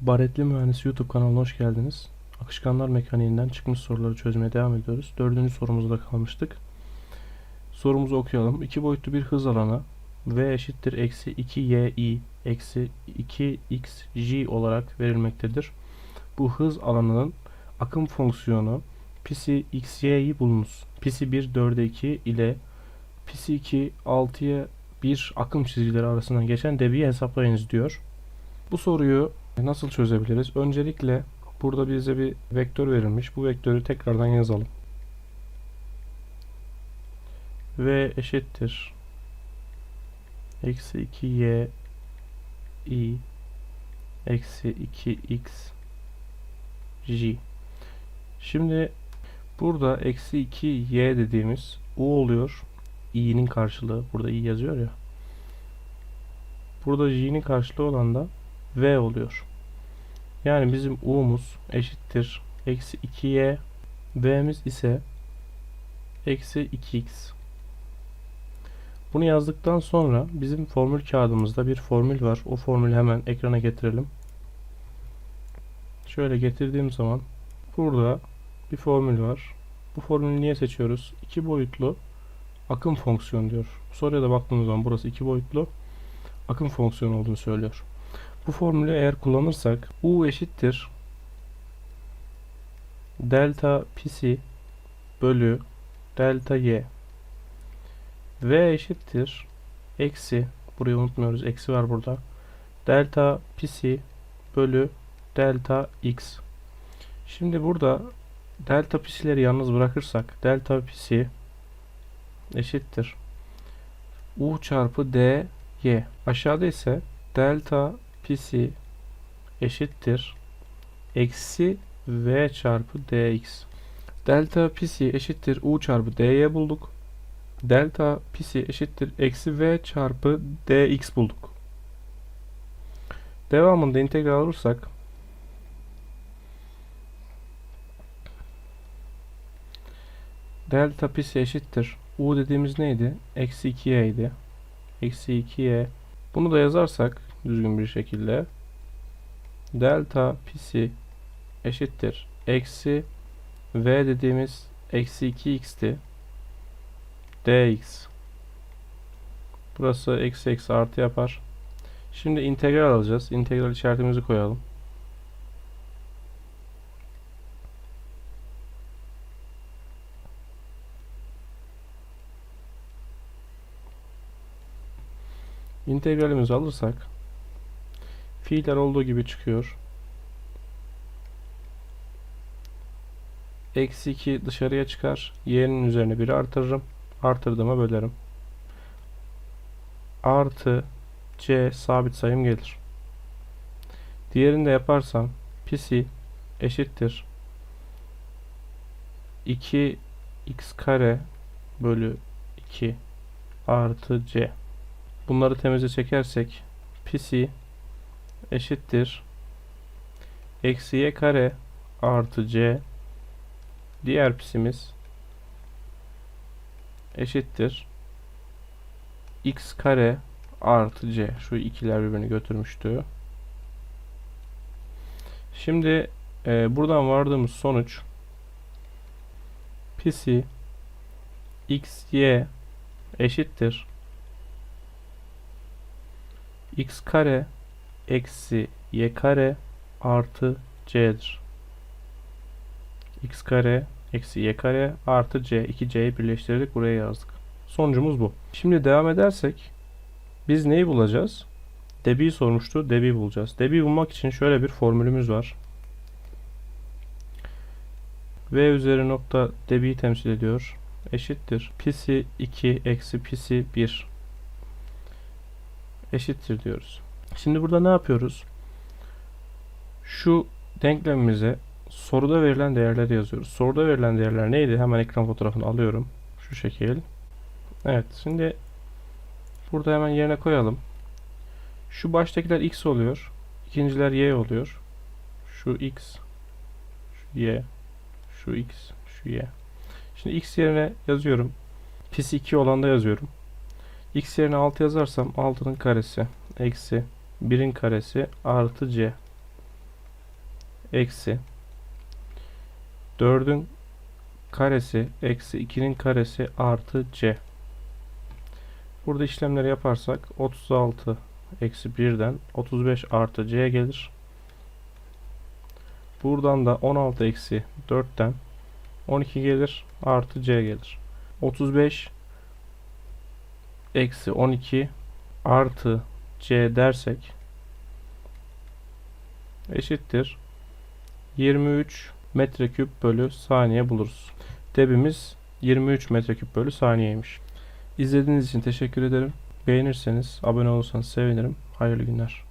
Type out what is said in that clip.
Baretli Mühendis YouTube kanalına hoş geldiniz. Akışkanlar mekaniğinden çıkmış soruları çözmeye devam ediyoruz. Dördüncü sorumuzda kalmıştık. Sorumuzu okuyalım. İki boyutlu bir hız alanı v eşittir eksi 2yi eksi 2xj olarak verilmektedir. Bu hız alanının akım fonksiyonu psi xy'yi bulunuz. Psi 1 4'e 2 ile psi 2 6'ya 1 akım çizgileri arasından geçen debiyi hesaplayınız diyor. Bu soruyu nasıl çözebiliriz? Öncelikle burada bize bir vektör verilmiş. Bu vektörü tekrardan yazalım. V eşittir. Eksi 2y i eksi 2x j. Şimdi burada eksi 2y dediğimiz u oluyor. i'nin karşılığı. Burada i yazıyor ya. Burada j'nin karşılığı olan da v oluyor. Yani bizim u'muz eşittir. Eksi 2y v'miz ise eksi 2x. Bunu yazdıktan sonra bizim formül kağıdımızda bir formül var. O formülü hemen ekrana getirelim. Şöyle getirdiğim zaman burada bir formül var. Bu formülü niye seçiyoruz? İki boyutlu akım fonksiyonu diyor. Soruya da baktığımız zaman burası iki boyutlu akım fonksiyonu olduğunu söylüyor. Bu formülü eğer kullanırsak U eşittir delta psi bölü delta y. V eşittir. Eksi burayı unutmuyoruz eksi var burada. Delta psi bölü delta x. Şimdi burada delta psi'leri yalnız bırakırsak delta psi eşittir. U çarpı d y. Aşağıda ise delta psi eşittir eksi v çarpı dx. Delta psi eşittir u çarpı dy bulduk. Delta psi eşittir eksi v çarpı dx bulduk. Devamında integral alırsak delta psi eşittir u dediğimiz neydi? Eksi 2y idi. Eksi 2y bunu da yazarsak düzgün bir şekilde. Delta psi eşittir eksi v dediğimiz eksi 2x'ti dx. Burası eksi eksi artı yapar. Şimdi integral alacağız. İntegral işaretimizi koyalım. İntegralimizi alırsak fiiller olduğu gibi çıkıyor. Eksi 2 dışarıya çıkar. Y'nin üzerine 1 artırırım. Artırdığıma bölerim. Artı C sabit sayım gelir. Diğerini de yaparsam psi eşittir 2 x kare bölü 2 artı C. Bunları temize çekersek psi eşittir. Eksi y kare artı c diğer psimiz eşittir. X kare artı c. Şu ikiler birbirini götürmüştü. Şimdi e, buradan vardığımız sonuç psi x y eşittir. X kare eksi y kare artı c'dir. x kare eksi y kare artı c. 2c'yi birleştirdik buraya yazdık. Sonucumuz bu. Şimdi devam edersek biz neyi bulacağız? Debi'yi sormuştu. Debi bulacağız. Debi bulmak için şöyle bir formülümüz var. V üzeri nokta debiyi temsil ediyor. Eşittir. Pisi 2 eksi pisi 1 eşittir diyoruz. Şimdi burada ne yapıyoruz? Şu denklemimize soruda verilen değerleri yazıyoruz. Soruda verilen değerler neydi? Hemen ekran fotoğrafını alıyorum. Şu şekil. Evet şimdi burada hemen yerine koyalım. Şu baştakiler x oluyor. İkinciler y oluyor. Şu x, şu y, şu x, şu y. Şimdi x yerine yazıyorum. Pis 2 olan da yazıyorum. x yerine 6 yazarsam 6'nın karesi eksi 1'in karesi artı c. eksi 4'ün karesi eksi 2'nin karesi artı c. Burada işlemleri yaparsak 36 eksi 1'den 35 artı c gelir. Buradan da 16 eksi 4'ten 12 gelir artı c gelir. 35 eksi 12 artı c dersek eşittir 23 metreküp bölü saniye buluruz. Debimiz 23 metreküp bölü saniyeymiş. İzlediğiniz için teşekkür ederim. Beğenirseniz, abone olursanız sevinirim. Hayırlı günler.